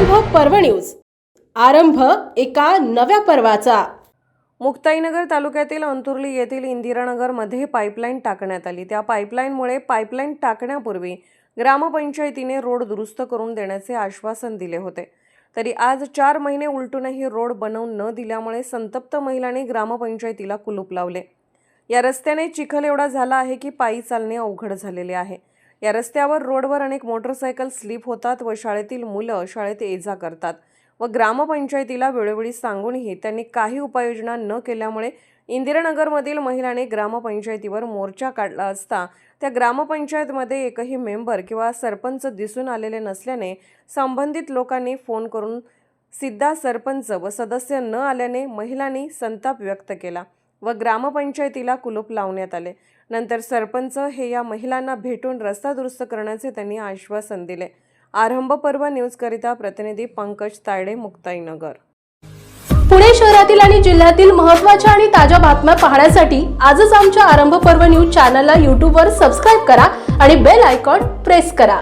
पर्व न्यूज. आरंभ एका नव्या पर्वाचा. मुक्ताईनगर तालुक्यातील अंतुर्ली येथील इंदिरानगरमध्ये पाईपलाईन टाकण्यात आली. त्या पाईपलाईनमुळे पाईपलाईन टाकण्यापूर्वी ग्रामपंचायतीने रोड दुरुस्त करून देण्याचे आश्वासन दिले होते. तरी आज चार महिने उलटूनही रोड बनवून न दिल्यामुळे संतप्त महिलांनी ग्रामपंचायतीला कुलूप लावले. या रस्त्याने चिखल एवढा झाला आहे की पायी चालणे अवघड झालेले आहे. या रस्त्यावर रोडवर अनेक मोटरसायकल स्लिप होतात व शाळेतील मुलं शाळेत ये जा करतात व ग्रामपंचायतीला वेळोवेळी सांगूनही त्यांनी काही उपाययोजना न केल्यामुळे इंदिरानगरमधील महिलांनी ग्रामपंचायतीवर मोर्चा काढला असता त्या ग्रामपंचायतमध्ये एकही मेंबर किंवा सरपंच दिसून आलेले नसल्याने संबंधित लोकांनी फोन करून सिद्धा सरपंच व सदस्य न आल्याने महिलांनी संताप व्यक्त केला. व ग्रामपंचायतीला कुलूप लावण्यात आले. नंतर सरपंच हे या महिलांना भेटून रस्ता दुरुस्त करण्याचे त्यांनी आश्वासन दिले. आरंभ पर्व न्यूजकरिता प्रतिनिधी पंकज तायडे मुक्ताईनगर. पुणे शहरातील आणि जिल्ह्यातील महत्त्वाच्या आणि ताज्या बातम्या पाहण्यासाठी आजच आमच्या आरंभ पर्व न्यूज चॅनलला यूट्यूबवर सबस्क्राईब करा आणि बेल आयकॉन प्रेस करा.